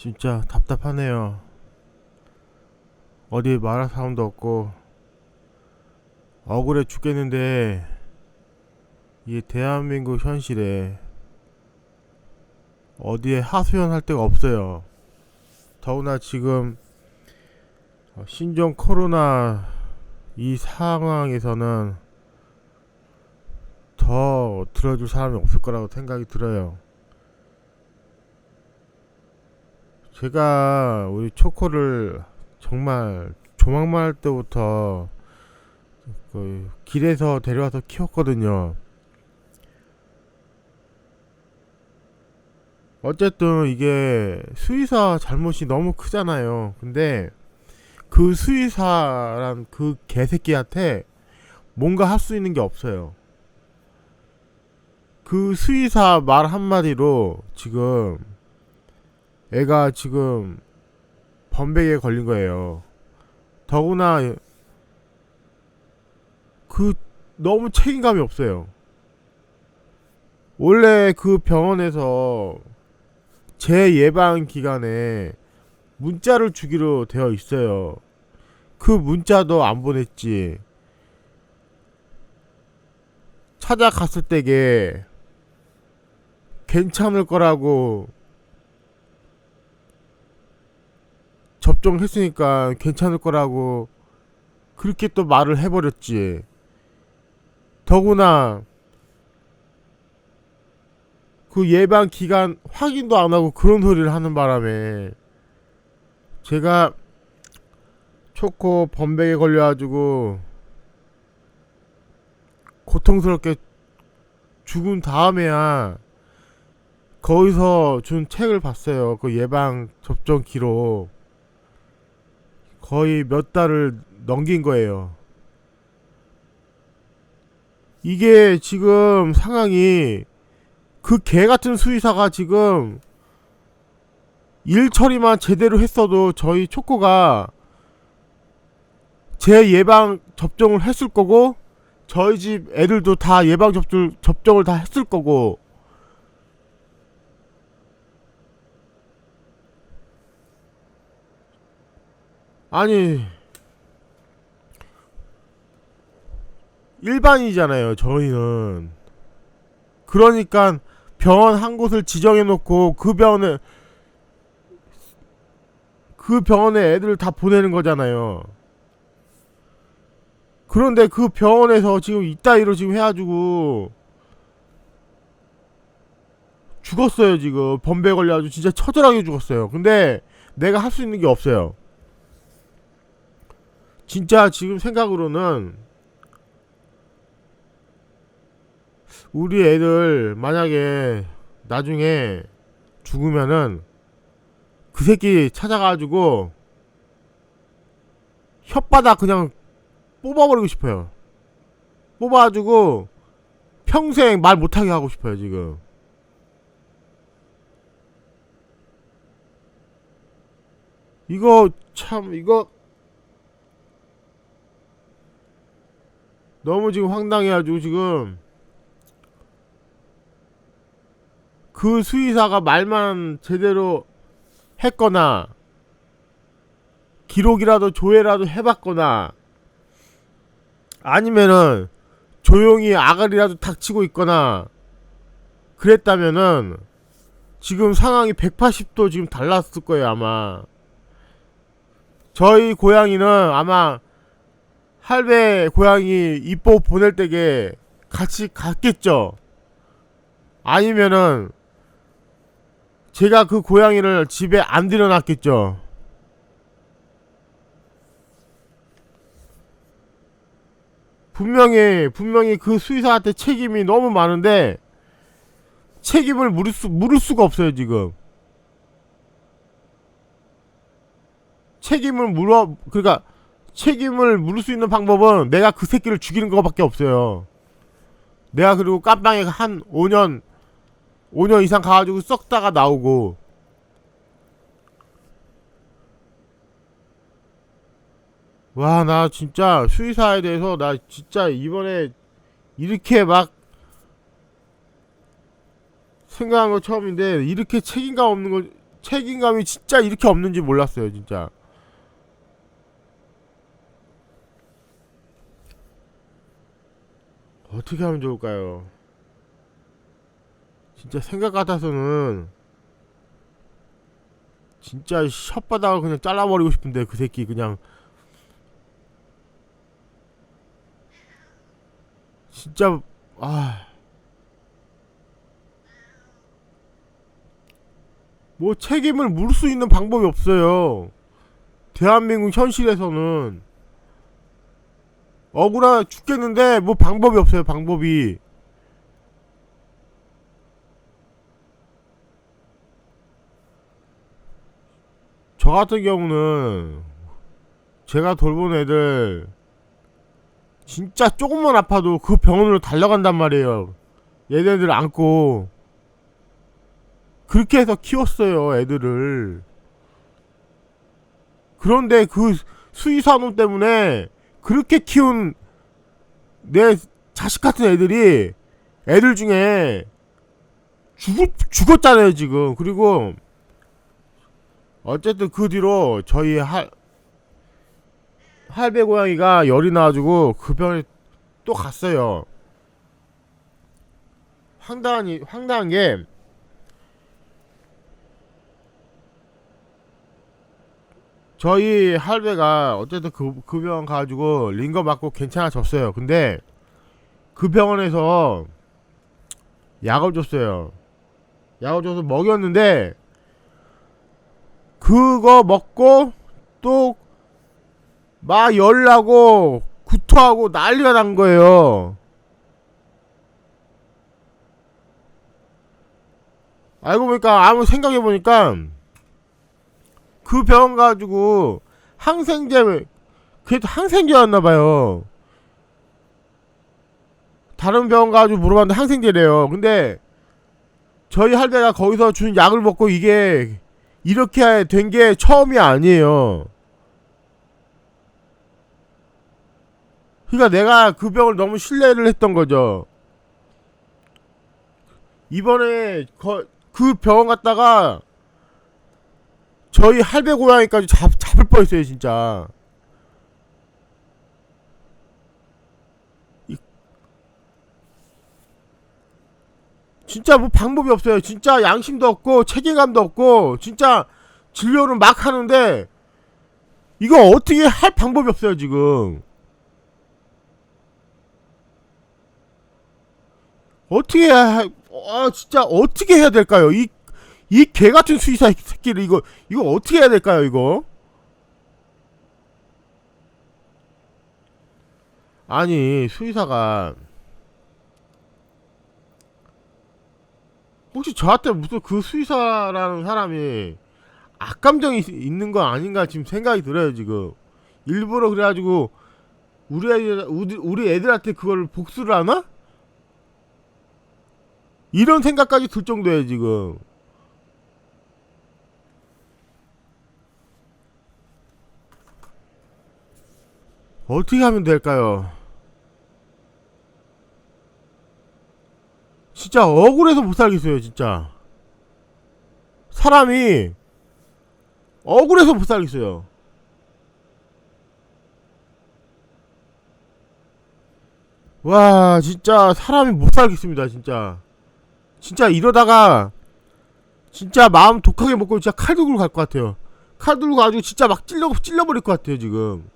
진짜 답답하네요. 어디 말할 사람도 없고 억울해 죽겠는데 이 대한민국 현실에 어디에 하소연할 데가 없어요. 더구나 지금 어, 신종 코로나 이 상황에서는 더 들어줄 사람이 없을 거라고 생각이 들어요. 제가 우리 초코를 정말 조망만 할 때부터 그 길에서 데려와서 키웠거든요. 어쨌든 이게 수의사 잘못이 너무 크잖아요. 근데 그 수의사란 그 개새끼한테 뭔가 할 수 있는 게 없어요. 그 수의사 말 한마디로 지금 애가 지금 범백에 걸린 거예요. 더구나 그 너무 책임감이 없어요. 원래 그 병원에서 재 예방 기간에 문자를 주기로 되어 있어요. 그 문자도 안 보냈지. 찾아갔을 때게 괜찮을 거라고 접종했으니까 괜찮을 거라고 그렇게 또 말을 해버렸지. 더구나 그 예방 기간 확인도 안 하고 그런 소리를 하는 바람에 제가 초코 범백에 걸려가지고 고통스럽게 죽은 다음에야 거기서 준 책을 봤어요. 그 예방 접종 기록. 거의 몇 달을 넘긴 거예요. 이게 지금 상황이 그 개 같은 수의사가 지금 일 처리만 제대로 했어도 저희 초코가 제 예방 접종을 했을 거고 저희 집 애들도 다 예방 접종 접종을 다 했을 거고 아니 일반이잖아요 저희는. 그러니까 병원 한 곳을 지정해 놓고 그 병원에 그 병원에 애들을 다 보내는 거잖아요. 그런데 그 병원에서 지금 이따위로 지금 해가지고 죽었어요 지금. 범배 걸려가지고 진짜 처절하게 죽었어요. 근데 내가 할 수 있는 게 없어요 진짜 지금 생각으로는 우리 애들 만약에 나중에 죽으면은 그 새끼 찾아가지고 혓바닥 그냥 뽑아버리고 싶어요. 뽑아가지고 평생 말 못하게 하고 싶어요 지금. 이거 참 이거 너무 지금 황당해가지고 지금. 그 수의사가 말만 제대로 했거나 기록이라도 조회라도 해봤거나 아니면은 조용히 아가리라도 닥치고 있거나 그랬다면은 지금 상황이 180도 지금 달랐을 거예요 아마. 저희 고양이는 아마 할배 고양이 이뻐 보낼 때게 같이 갔겠죠. 아니면은 제가 그 고양이를 집에 안 들여놨겠죠. 분명히 분명히 그 수의사한테 책임이 너무 많은데 책임을 물을 수 물을 수가 없어요 지금. 책임을 물어 그러니까 책임을 물을 수 있는 방법은 내가 그 새끼를 죽이는 것밖에 없어요. 내가 그리고 깜빵에 한 5년 5년 이상 가가지고 썩다가 나오고 와 나 진짜 수의사에 대해서 나 진짜 이번에 이렇게 막 생각한 거 처음인데 이렇게 책임감 없는 거 책임감이 진짜 이렇게 없는지 몰랐어요 진짜 어떻게 하면 좋을까요 진짜 생각 같아서는 진짜 혓바닥을 그냥 잘라버리고 싶은데 그 새끼 그냥 진짜 아. 뭐 책임을 물수 있는 방법이 없어요. 대한민국 현실에서는 억울하 죽겠는데 뭐 방법이 없어요. 방법이. 저 같은 경우는 제가 돌본 애들 진짜 조금만 아파도 그 병원으로 달려간단 말이에요. 얘네들 안고 그렇게 해서 키웠어요, 애들을. 그런데 그 수의사놈 때문에 그렇게 키운 내 자식 같은 애들이 애들 중에 죽, 죽었잖아요, 지금. 그리고 어쨌든 그 뒤로 저희 할, 할배 고양이가 열이 나가지고 그 병에 또 갔어요. 황당한, 이- 황당한 게 저희 할배가 어쨌든 그, 그 병원 가가지고 링거 맞고 괜찮아졌어요. 근데 그 병원에서 약을 줬어요. 약을 줘서 먹였는데 그거 먹고 또 막 열나고 구토하고 난리가 난 거예요. 알고 보니까 아무 생각해 보니까 그 병원 가지고 항생제 그래도 항생제였나 봐요. 다른 병원 가지고 물어봤는데 항생제래요. 근데 저희 할배가 거기서 준 약을 먹고 이게 이렇게 된 게 처음이 아니에요. 그러니까 내가 그 병을 너무 신뢰를 했던 거죠. 이번에 거, 그 병원 갔다가 저희 할배 고양이까지 잡, 잡을 뻔했어요 진짜. 이- 진짜 뭐 방법이 없어요. 진짜 양심도 없고 책임감도 없고 진짜 진료를 막 하는데 이거 어떻게 할 방법이 없어요 지금. 어떻게 해야 아 진짜 어떻게 해야 될까요? 이 이 개 같은 수의사 새끼를 이거 이거 어떻게 해야 될까요 이거? 아니 수의사가 혹시 저한테 무슨 그 수의사라는 사람이 악감정이 있- 있는 거 아닌가 지금 생각이 들어요 지금 일부러 그래가지고 우리 애들 우리 애들한테 그걸 복수를 하나? 이런 생각까지 들 정도예요 지금 어떻게 하면 될까요? 진짜 억울해서 못 살겠어요, 진짜. 사람이 억울해서 못 살겠어요. 와, 진짜 사람이 못 살겠습니다, 진짜. 진짜 이러다가 진짜 마음 독하게 먹고 진짜 칼 들고 갈 것 같아요. 칼 들고 가지고 진짜 막 찔러 찔러버릴 것 같아요, 지금.